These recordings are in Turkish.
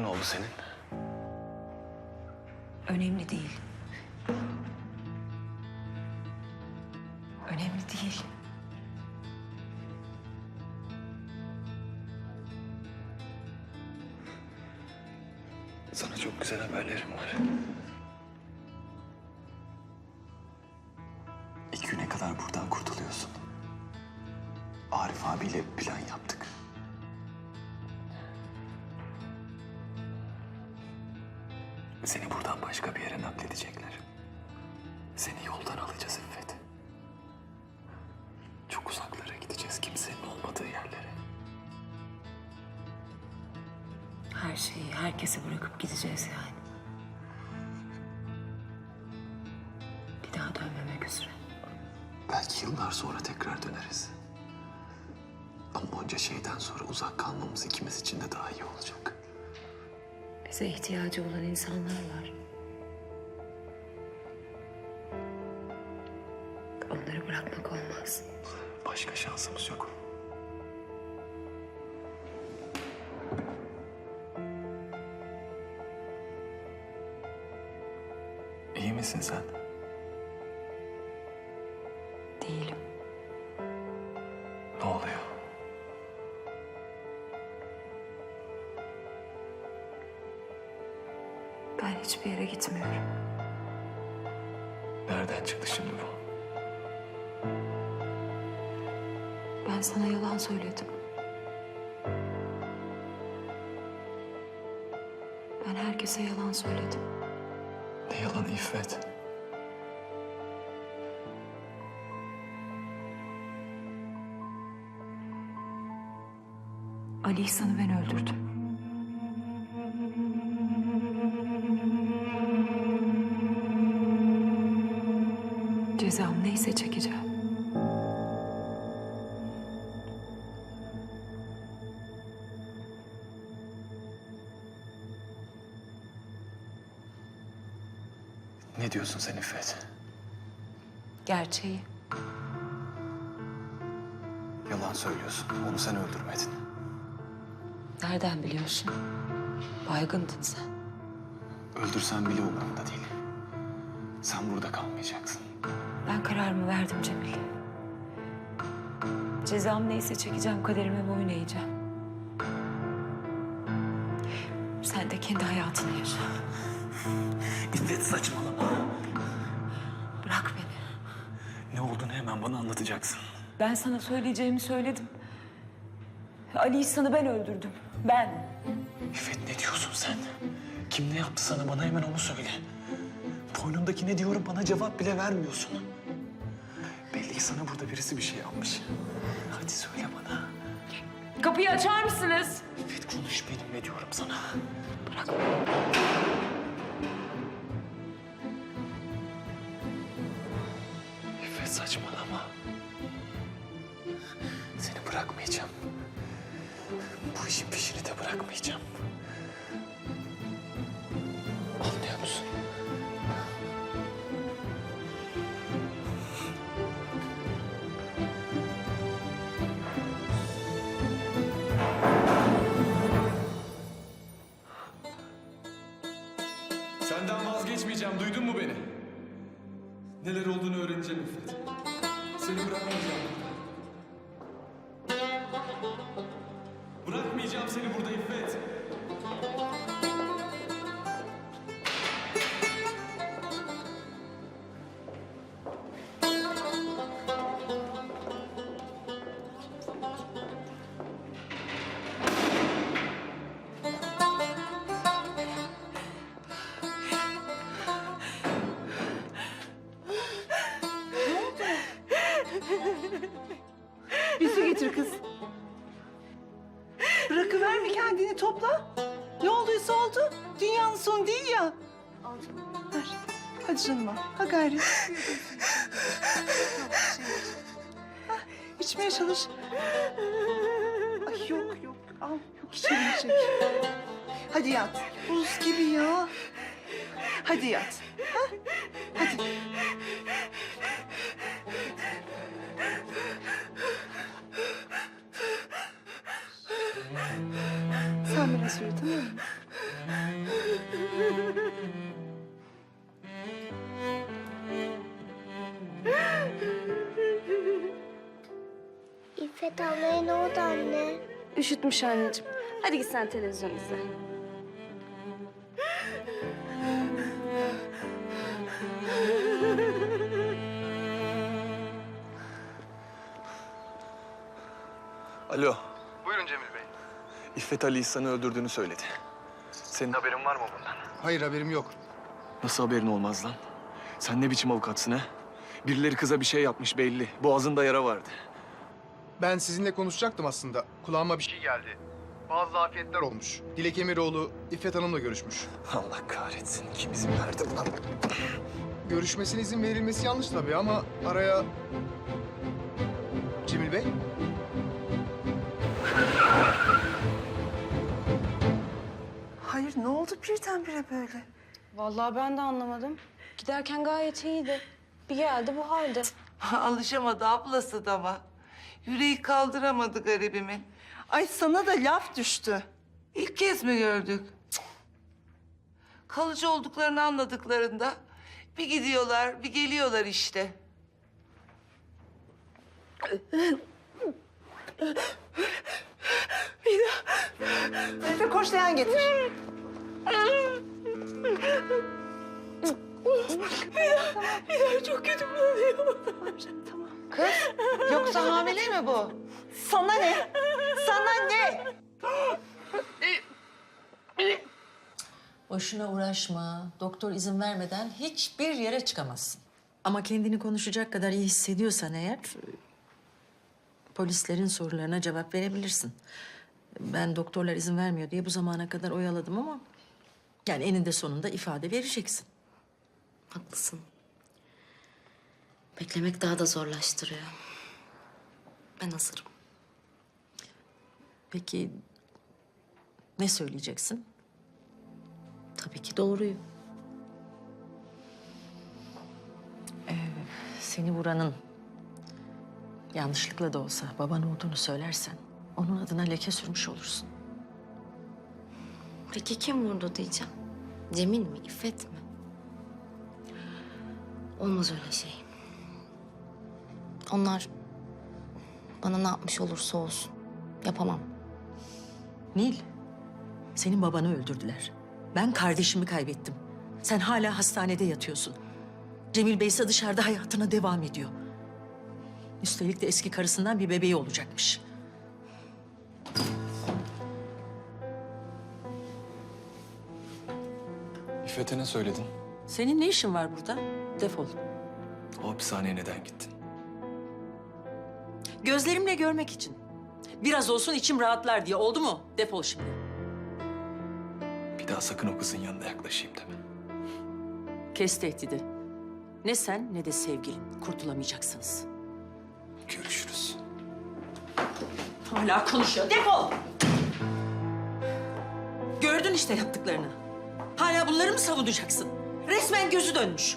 Ne oldu senin? Önemli değil. Önemli değil. Sana çok güzel haberlerim var. İlk güne kadar buradan kurtuluyorsun. Arif abiyle plan yaptık. Seni buradan başka bir yere nakledecekler. Seni yoldan alacağız İffet. Çok uzaklara gideceğiz kimsenin olmadığı yerlere. Her şeyi herkese bırakıp gideceğiz yani. Bize ihtiyacı olan insanlar var. Onları bırakmak olmaz. Başka şansımız yok. İyi misin sen? Ben sana yalan söyledim. Ben herkese yalan söyledim. Ne yalan İffet? Ali İhsan'ı ben öldürdüm. Ne diyorsun sen İffet? Gerçeği. Yalan söylüyorsun. Onu sen öldürmedin. Nereden biliyorsun? Baygındın sen. Öldürsen bile umurumda değil. Sen burada kalmayacaksın. Ben kararımı verdim Cemil. Cezam neyse çekeceğim, kaderime boyun eğeceğim. Hemen bana anlatacaksın. Ben sana söyleyeceğimi söyledim. Ali İhsan'ı ben öldürdüm. Ben. İffet ne diyorsun sen? Kim ne yaptı sana bana hemen onu söyle. Boynundaki ne diyorum bana cevap bile vermiyorsun. Belli ki sana burada birisi bir şey yapmış. Hadi söyle bana. Kapıyı açar mısınız? İffet konuş benimle diyorum sana. Bırak. Bırakmayacağım. Anlıyor musun? Senden vazgeçmeyeceğim, duydun mu beni? Neler olduğunu öğreneceğim İffet. Seni. Bırakmayacağım çalış. Ay yok yok. Al yok içemeyecek. Hadi yat. Buz gibi ya. Hadi yat. Ha? Hadi. Sen Biraz yürü tamam İffet ablaya ne oldu anne? Üşütmüş anneciğim. Hadi git sen televizyon izle. Alo. Buyurun Cemil Bey. İffet Ali İhsan'ı öldürdüğünü söyledi. Senin haberin var mı bundan? Hayır haberim yok. Nasıl haberin olmaz lan? Sen ne biçim avukatsın ha? Birileri kıza bir şey yapmış belli. Boğazında yara vardı. Ben sizinle konuşacaktım aslında. Kulağıma bir şey geldi. Bazı afiyetler olmuş. Dilek Emiroğlu İffet Hanım'la görüşmüş. Allah kahretsin. Kim izin verdi buna? Görüşmesine izin verilmesi yanlış tabii ama araya... Cemil Bey? Hayır ne oldu birdenbire böyle? Vallahi ben de anlamadım. Giderken gayet iyiydi. Bir geldi bu halde. Alışamadı ablası da ama. Yüreği kaldıramadı garibimin. Ay sana da laf düştü. İlk kez mi gördük? Cık. Kalıcı olduklarını anladıklarında bir gidiyorlar, bir geliyorlar işte. Efe koş leğen getir. Yoksa hamile mi bu? Sana ne? Sana ne? Boşuna uğraşma. Doktor izin vermeden hiçbir yere çıkamazsın. Ama kendini konuşacak kadar iyi hissediyorsan eğer... ...polislerin sorularına cevap verebilirsin. Ben doktorlar izin vermiyor diye bu zamana kadar oyaladım ama... ...yani eninde sonunda ifade vereceksin. Haklısın. Beklemek daha da zorlaştırıyor. Ben hazırım. Peki ne söyleyeceksin? Tabii ki doğruyu. Seni vuranın yanlışlıkla da olsa baban olduğunu söylersen... ...onun adına leke sürmüş olursun. Peki kim vurdu diyeceğim. Cemil mi, İffet mi? Olmaz öyle şey. Onlar bana ne yapmış olursa olsun. Yapamam. Nil, senin babanı öldürdüler. Ben kardeşimi kaybettim. Sen hala hastanede yatıyorsun. Cemil Bey ise dışarıda hayatına devam ediyor. Üstelik de eski karısından bir bebeği olacakmış. İffet'e ne söyledin? Senin ne işin var burada? Defol. O hapishaneye neden gittin? Gözlerimle görmek için. Biraz olsun içim rahatlar diye. Oldu mu? Defol şimdi. Bir daha sakın o kızın yanına yaklaşayım deme. Kes tehdidi. Ne sen ne de sevgilin kurtulamayacaksınız. Görüşürüz. Hala konuşuyor. Defol! Gördün işte yaptıklarını. Hala bunları mı savunacaksın? Resmen gözü dönmüş.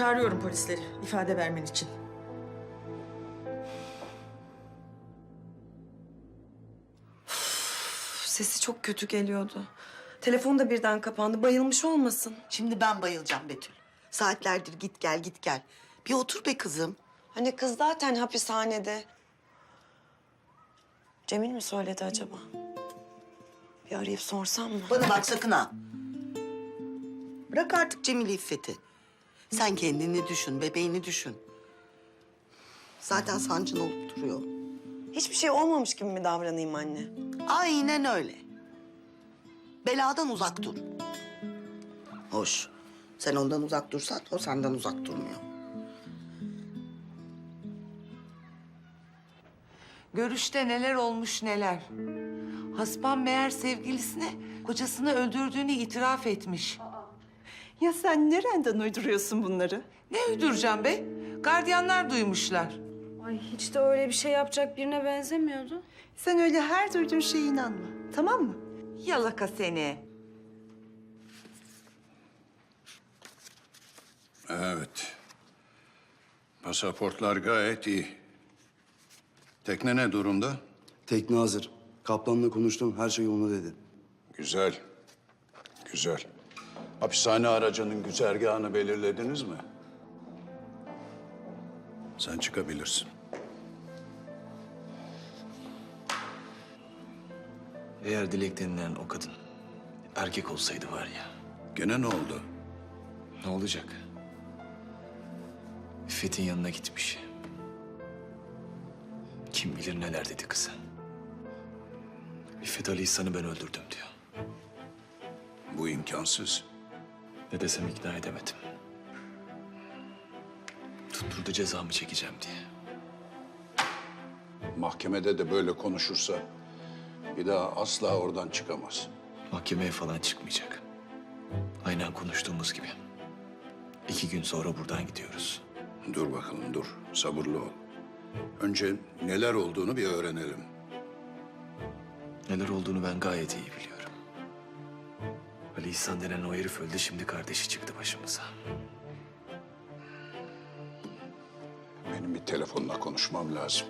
Çağırıyorum polisleri ifade vermen için. Sesi çok kötü geliyordu. Telefon da birden kapandı. Bayılmış olmasın. Şimdi ben bayılacağım Betül. Saatlerdir git gel git gel. Bir otur be kızım. Hani kız zaten hapishanede. Cemil mi söyledi acaba? Bir arayıp sorsam mı? Bana bak sakın ha. Bırak artık Cemil İffet'i. Sen kendini düşün, bebeğini düşün. Zaten sancın olup duruyor. Hiçbir şey olmamış gibi mi davranayım anne? Aynen öyle. Beladan uzak dur. Hoş. Sen ondan uzak dursan o senden uzak durmuyor. Görüşte neler olmuş neler. Hasban meğer sevgilisine kocasını öldürdüğünü itiraf etmiş. Ya sen nereden uyduruyorsun bunları? Ne uyduracağım be? Gardiyanlar duymuşlar. Ay hiç de öyle bir şey yapacak birine benzemiyordu. Sen öyle her duyduğun şeye inanma. Tamam mı? Yalaka seni. Evet. Pasaportlar gayet iyi. Tekne ne durumda? Tekne hazır. Kaplanla konuştum. Her şey yolunda dedi. Güzel. Güzel. Hapishane aracının güzergahını belirlediniz mi? Sen çıkabilirsin. Eğer Dilek denilen o kadın erkek olsaydı var ya Gene ne oldu? ne olacak? İffet'in yanına gitmiş. Kim bilir neler dedi kıza. İffet Ali İhsan'ı ben öldürdüm diyor. Bu imkansız. Ne desem ikna edemedim. Tutturdu cezamı çekeceğim diye. Mahkemede de böyle konuşursa bir daha asla oradan çıkamaz. Mahkemeye falan çıkmayacak. Aynen konuştuğumuz gibi. İki gün sonra buradan gidiyoruz. Dur bakalım dur. Sabırlı ol. Önce neler olduğunu bir öğrenelim. Neler olduğunu ben gayet iyi biliyorum. Ali İhsan denen o herif öldü şimdi kardeşi çıktı başımıza. Benim bir telefonla konuşmam lazım.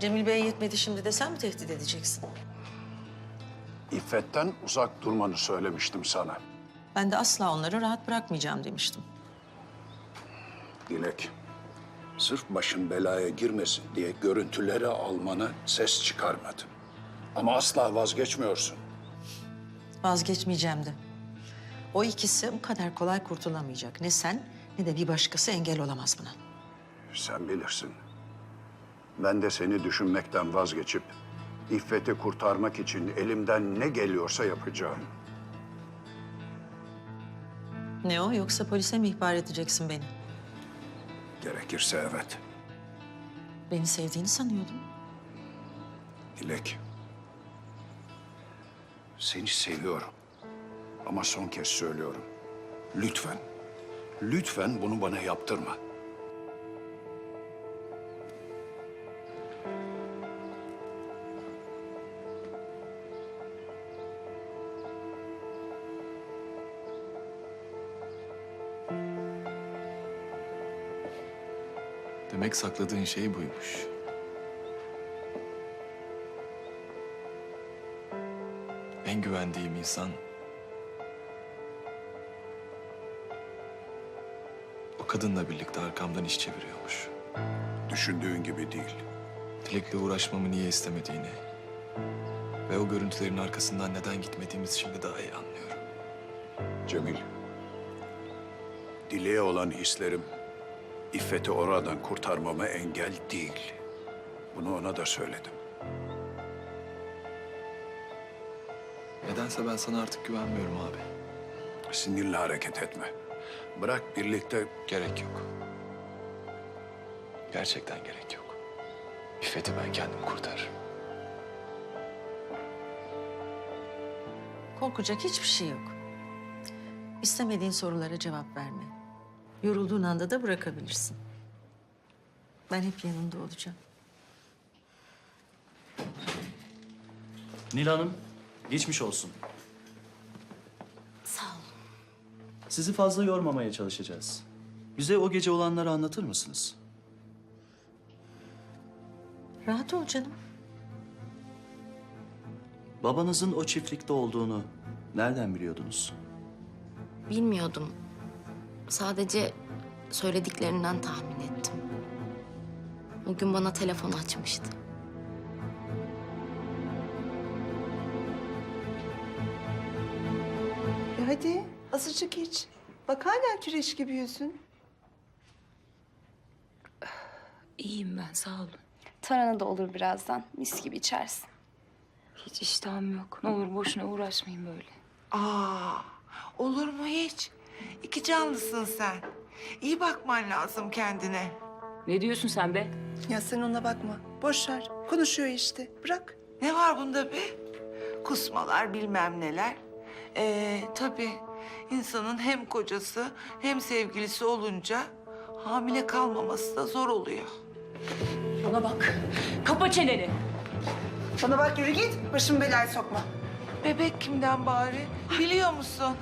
Cemil Bey yetmedi şimdi de sen mi tehdit edeceksin? İffet'ten uzak durmanı söylemiştim sana. Ben de asla onları rahat bırakmayacağım demiştim. Dilek, sırf başın belaya girmesin diye görüntüleri almana ses çıkarmadım. Ama asla vazgeçmiyorsun. Vazgeçmeyeceğim de. O ikisi bu kadar kolay kurtulamayacak. Ne sen ne de bir başkası engel olamaz buna. Sen bilirsin. Ben de seni düşünmekten vazgeçip İffet'i kurtarmak için elimden ne geliyorsa yapacağım. Ne o yoksa polise mi ihbar edeceksin beni? Gerekirse evet. Beni sevdiğini sanıyordum. Dilek. Seni seviyorum. Ama son kez söylüyorum. Lütfen. Lütfen bunu bana yaptırma. Demek sakladığın şey buymuş. En güvendiğim insan... O kadınla birlikte arkamdan iş çeviriyormuş. Düşündüğün gibi değil. Dilek'le uğraşmamı niye istemediğini... ...ve o görüntülerin arkasından neden gitmediğimizi şimdi daha iyi anlıyorum. Cemil. Dileğe olan hislerim İffet'i oradan kurtarmama engel değil. Bunu ona da söyledim. Nedense ben sana artık güvenmiyorum abi. Sinirle hareket etme. Bırak birlikte Gerek yok. Gerçekten gerek yok. İffet'i ben kendim kurtarırım. Korkacak hiçbir şey yok. İstemediğin sorulara cevap verme. Yorulduğun anda da bırakabilirsin. Ben hep yanında olacağım. Nil Hanım, geçmiş olsun. Sağ ol. Sizi fazla yormamaya çalışacağız. Bize o gece olanları anlatır mısınız? Rahat ol canım. Babanızın o çiftlikte olduğunu nereden biliyordunuz? Bilmiyordum. Sadece söylediklerinden tahmin ettim. O gün bana telefon açmıştı. E hadi azıcık iç. Bak hala kireç gibi yüzün. İyiyim ben sağ olun. Tarhana da olur birazdan. Mis gibi içersin. Hiç iştahım yok. Ne olur boşuna uğraşmayın böyle. Aa, olur mu hiç? İki canlısın sen. İyi bakman lazım kendine. Ne diyorsun sen be? Ya sen ona bakma. Boş ver. Konuşuyor işte. Bırak. Ne var bunda be? Kusmalar bilmem neler. Ee, tabii insanın hem kocası hem sevgilisi olunca hamile kalmaması da zor oluyor. Bana bak. Kapa çeneni. Bana bak yürü git. Başımı belaya sokma. Bebek kimden bari? Biliyor musun?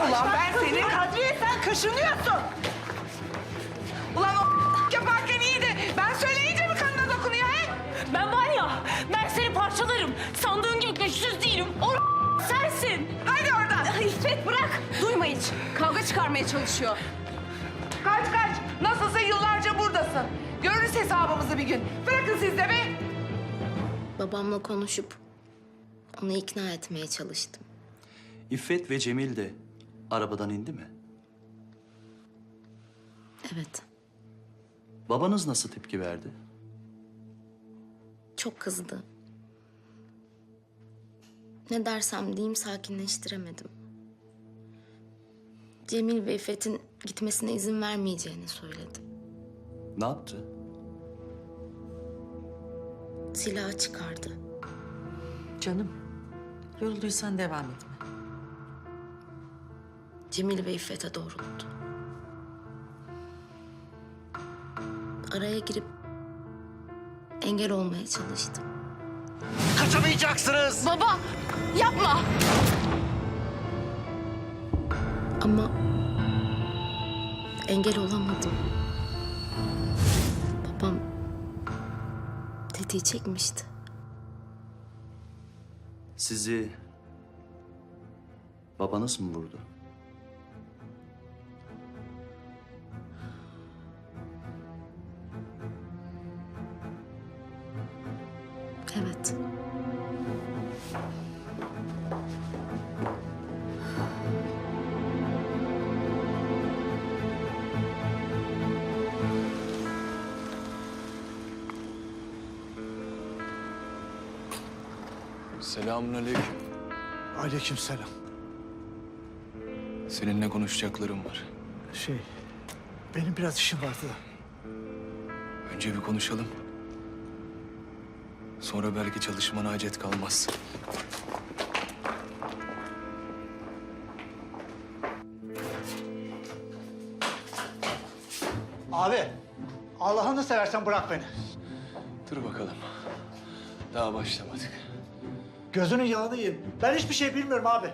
Ulan ben seni... Kadriye sen kaşınıyorsun. Ulan o yaparken iyiydi. Ben söyleyince mi kanına dokunuyor he? Ben var ya, ben seni parçalarım. Sandığın gibi güçsüz değilim. O sensin. Hadi oradan. İffet bırak. Duyma hiç. Kavga çıkarmaya çalışıyor. Kaç kaç. Nasılsa yıllarca buradasın. Görürüz hesabımızı bir gün. Bırakın siz de be. Babamla konuşup onu ikna etmeye çalıştım. İffet ve Cemil de arabadan indi mi? Evet, Babanız nasıl tepki verdi? çok kızdı. Ne dersem diyeyim sakinleştiremedim. Cemil ve İffet'in gitmesine izin vermeyeceğini söyledi. Ne yaptı? Silah çıkardı. Canım, yorulduysan devam etme. Cemil ve İffet'e doğrulttu. Araya girip engel olmaya çalıştım. Kaçamayacaksınız. Baba, yapma! Ama engel olamadım. Babam tetiği çekmişti. Sizi babanız mı vurdu? Evet. Selamünaleyküm. Aleykümselam. Seninle konuşacaklarım var. Şey, benim biraz işim vardı da. Önce bir konuşalım. Sonra belki çalışmana acet kalmaz. Abi, Allah'ını seversen bırak beni. Dur bakalım. Daha başlamadık. Gözünün yağını yiyeyim. Ben hiçbir şey bilmiyorum abi.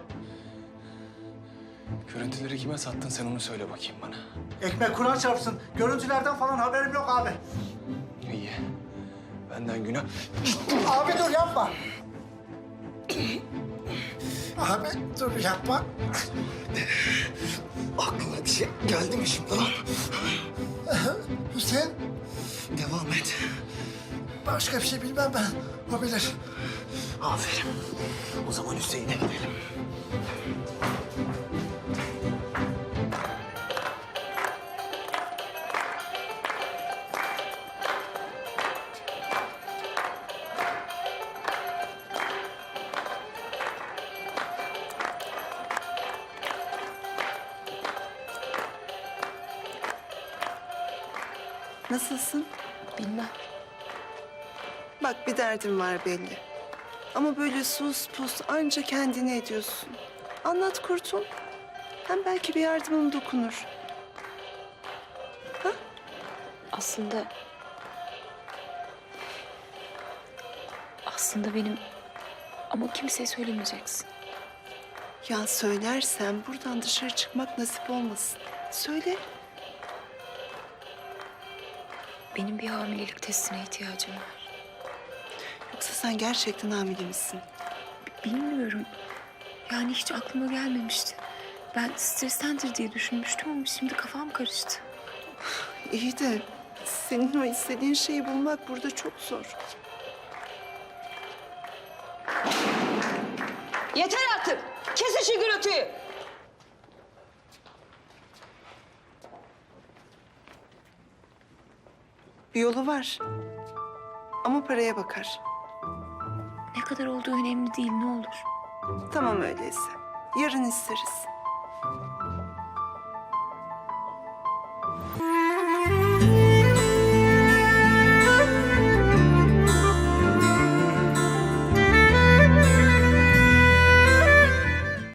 Görüntüleri kime sattın sen onu söyle bakayım bana. Ekmek Kur'an çarpsın. Görüntülerden falan haberim yok abi. İyi. Benden günah. Abi dur yapma. Abi dur yapma. Aklına bir şey geldi mi şimdi lan? Hüseyin. Devam et. Başka bir şey bilmem ben. O bilir. Aferin. O zaman Hüseyin'e gidelim. Derdin var belli. Ama böyle sus pus anca kendine ediyorsun. Anlat kurtul. Hem belki bir yardımım dokunur. Aslında... Aslında benim... Ama kimseye söylemeyeceksin. Ya söylersem buradan dışarı çıkmak nasip olmasın. Söyle. Benim bir hamilelik testine ihtiyacım var. Yoksa sen gerçekten hamile misin? Bilmiyorum. Yani hiç aklıma gelmemişti. Ben strestendir diye düşünmüştüm ama şimdi kafam karıştı. İyi de senin o istediğin şeyi bulmak burada çok zor. Yeter artık. Kes şu gürültüyü. Bir yolu var. Ama paraya bakar. Ne kadar olduğu önemli değil ne olur. Tamam öyleyse. Yarın isteriz.